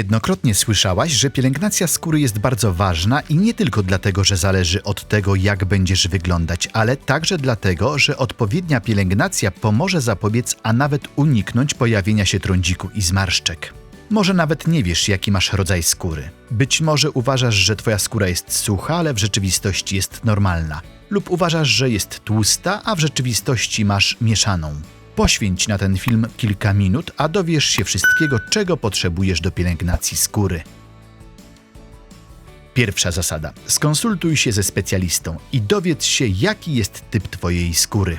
Niejednokrotnie słyszałaś, że pielęgnacja skóry jest bardzo ważna i nie tylko dlatego, że zależy od tego, jak będziesz wyglądać, ale także dlatego, że odpowiednia pielęgnacja pomoże zapobiec, a nawet uniknąć pojawienia się trądziku i zmarszczek. Może nawet nie wiesz, jaki masz rodzaj skóry. Być może uważasz, że twoja skóra jest sucha, ale w rzeczywistości jest normalna. Lub uważasz, że jest tłusta, a w rzeczywistości masz mieszaną. Poświęć na ten film kilka minut, a dowiesz się wszystkiego, czego potrzebujesz do pielęgnacji skóry. Pierwsza zasada. Skonsultuj się ze specjalistą i dowiedz się, jaki jest typ Twojej skóry.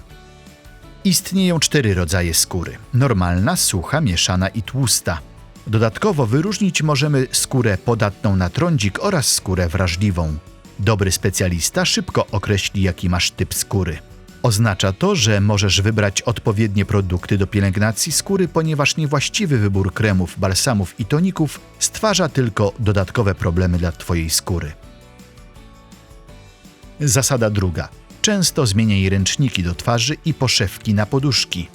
Istnieją cztery rodzaje skóry: normalna, sucha, mieszana i tłusta. Dodatkowo wyróżnić możemy skórę podatną na trądzik oraz skórę wrażliwą. Dobry specjalista szybko określi, jaki masz typ skóry. Oznacza to, że możesz wybrać odpowiednie produkty do pielęgnacji skóry, ponieważ niewłaściwy wybór kremów, balsamów i toników stwarza tylko dodatkowe problemy dla Twojej skóry. Zasada druga. Często zmieniaj ręczniki do twarzy i poszewki na poduszki.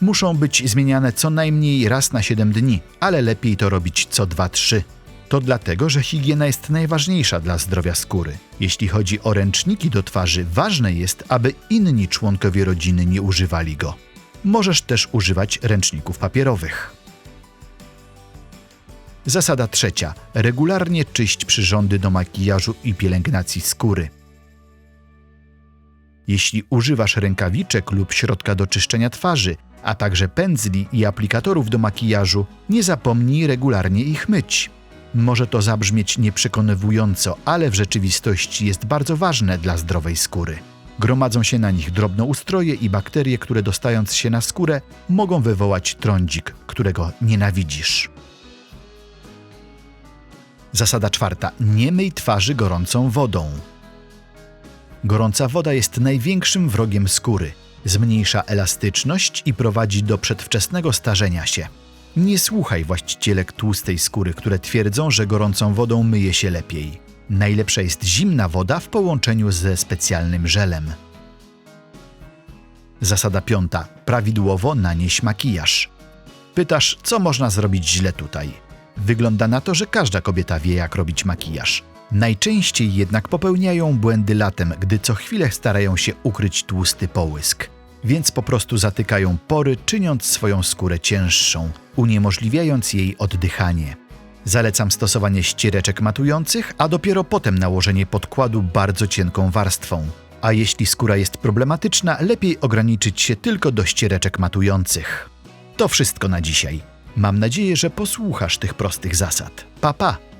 Muszą być zmieniane co najmniej raz na 7 dni, ale lepiej to robić co 2-3. To dlatego, że higiena jest najważniejsza dla zdrowia skóry. Jeśli chodzi o ręczniki do twarzy, ważne jest, aby inni członkowie rodziny nie używali go. Możesz też używać ręczników papierowych. Zasada trzecia. Regularnie czyść przyrządy do makijażu i pielęgnacji skóry. Jeśli używasz rękawiczek lub środka do czyszczenia twarzy, a także pędzli i aplikatorów do makijażu, nie zapomnij regularnie ich myć. Może to zabrzmieć nieprzekonywująco, ale w rzeczywistości jest bardzo ważne dla zdrowej skóry. Gromadzą się na nich drobnoustroje i bakterie, które dostając się na skórę, mogą wywołać trądzik, którego nienawidzisz. Zasada czwarta. Nie myj twarzy gorącą wodą. Gorąca woda jest największym wrogiem skóry. Zmniejsza elastyczność i prowadzi do przedwczesnego starzenia się. Nie słuchaj właścicielek tłustej skóry, które twierdzą, że gorącą wodą myje się lepiej. Najlepsza jest zimna woda w połączeniu ze specjalnym żelem. Zasada piąta. Prawidłowo nanieś makijaż. Pytasz, co można zrobić źle tutaj? Wygląda na to, że każda kobieta wie, jak robić makijaż. Najczęściej jednak popełniają błędy latem, gdy co chwilę starają się ukryć tłusty połysk. Więc po prostu zatykają pory, czyniąc swoją skórę cięższą, uniemożliwiając jej oddychanie. Zalecam stosowanie ściereczek matujących, a dopiero potem nałożenie podkładu bardzo cienką warstwą. A jeśli skóra jest problematyczna, lepiej ograniczyć się tylko do ściereczek matujących. To wszystko na dzisiaj. Mam nadzieję, że posłuchasz tych prostych zasad. Pa pa!